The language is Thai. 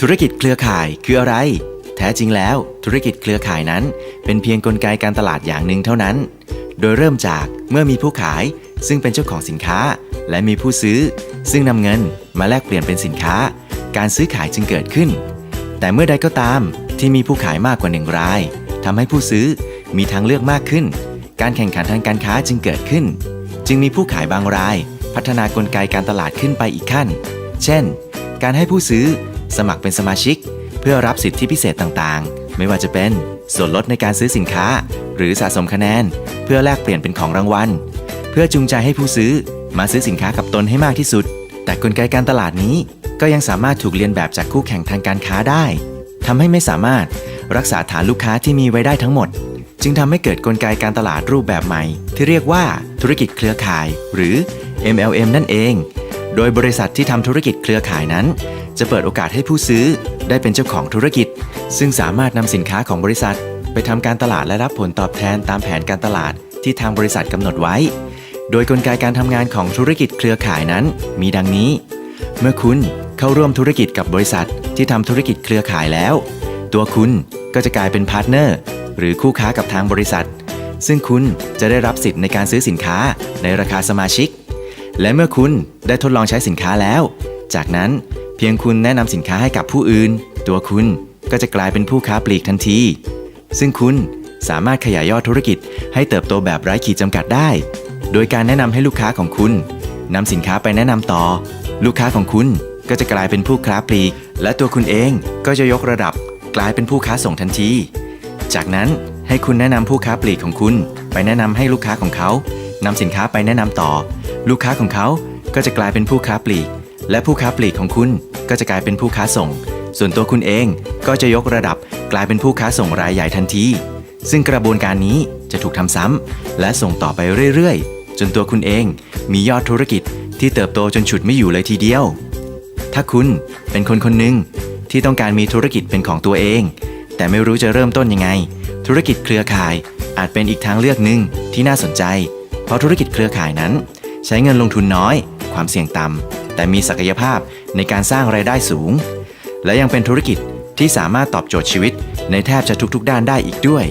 ธุรกิจเครือข่ายคืออะไร แท้จริงแล้ว ธุรกิจเครือข่ายนั้น เป็นเพียงกลไกการตลาดอย่างหนึ่งเท่านั้น โดยเริ่มจากเมื่อมีผู้ขาย ซึ่งเป็นเจ้าของสินค้า และมีผู้ซื้อ ซึ่งนำเงินมาแลกเปลี่ยนเป็นสินค้า การซื้อขายจึงเกิดขึ้น แต่เมื่อใดก็ตามที่มีผู้ขายมากกว่าหนึ่งรายทำให้ผู้ซื้อมีทางเลือกมากขึ้น การแข่งขันทางการค้าจึงเกิดขึ้น จึงมีผู้ขายบางราย พัฒนากลไกการตลาดขึ้นไปอีกขั้น เช่น การให้ผู้ซื้อสมัครเป็นสมาชิก เพื่อรับสิทธิพิเศษต่างๆ ไม่ว่าจะเป็นส่วนลดในการซื้อสินค้า หรือสะสมคะแนน เพื่อแลกเปลี่ยนเป็นของรางวัล เพื่อจูงใจให้ผู้ซื้อมาซื้อสินค้ากับตนให้มากที่สุด แต่กลไกการตลาดนี้ก็ยังสามารถถูกเลียนแบบจากคู่แข่งทางการค้าได้ทำให้ไม่สามารถรักษาฐานลูกค้าที่มีไว้ได้ทั้งหมด จึงทำให้เกิดกลไกการตลาดรูปแบบใหม่ ที่เรียกว่า ธุรกิจเครือข่าย หรือ MLM นั่นเอง โดยบริษัทที่ทำธุรกิจเครือข่ายนั้น จะเปิดโอกาสให้ผู้ซื้อได้เป็นเจ้าของธุรกิจ ซึ่งสามารถนำสินค้าของบริษัท ไปทำการตลาดและรับผลตอบแทนตามแผนการตลาดที่ทางบริษัทกำหนดไว้ โดยกลไกการทำงานของธุรกิจเครือข่ายนั้น มีดังนี้ เมื่อคุณเข้าร่วมธุรกิจกับบริษัทที่ทำธุรกิจเครือข่ายแล้ว ตัวคุณก็จะกลายเป็นพาร์ทเนอร์หรือคู่ค้ากับทางบริษัท ซึ่งคุณจะได้รับสิทธิ์ในการซื้อสินค้าในราคาสมาชิก และเมื่อคุณได้ทดลองใช้สินค้าแล้ว จากนั้นเพียงคุณแนะนำสินค้าให้กับผู้อื่น ตัวคุณก็จะกลายเป็นผู้ค้าปลีกทันที ซึ่งคุณสามารถขยายยอดธุรกิจให้เติบโตแบบไร้ขีดจำกัดได้ โดยการแนะนำให้ลูกค้าของคุณนำสินค้าไปแนะนำต่อ ลูกค้าของคุณก็จะกลายเป็นผู้ค้าปลีก และตัวคุณเองก็จะยกระดับกลายเป็นผู้ค้าส่งทันที จากนั้น ให้คุณแนะนำผู้ค้าปลีกของคุณ ไปแนะนำให้ลูกค้าของเขานำสินค้าไปแนะนำต่อ ลูกค้าของเขาก็จะกลายเป็นผู้ค้าปลีก และผู้ค้าปลีกของคุณก็จะกลายเป็นผู้ค้าส่ง ส่วนตัวคุณเองก็จะยกระดับกลายเป็นผู้ค้าส่งรายใหญ่ทันที ซึ่งกระบวนการนี้จะถูกทำซ้ำและส่งต่อไปเรื่อยๆ จนตัวคุณเองมียอดธุรกิจที่เติบโตจนฉุดไม่อยู่เลยทีเดียว ถ้าคุณเป็นคนคนหนึ่งที่ต้องการมีธุรกิจเป็นของตัวเอง แต่ไม่รู้จะเริ่มต้นยังไง ธุรกิจเครือข่ายอาจเป็นอีกทางเลือกหนึ่งที่น่าสนใจ เพราะธุรกิจเครือข่ายนั้น ใช้เงินลงทุนน้อย ความเสี่ยงต่ำแต่มีศักยภาพในการสร้างไรายได้สูง และยังเป็นธุรกิจที่สามารถตอบโจทย์ชีวิตในแทบจะทุกๆ ด้านได้อีกด้วย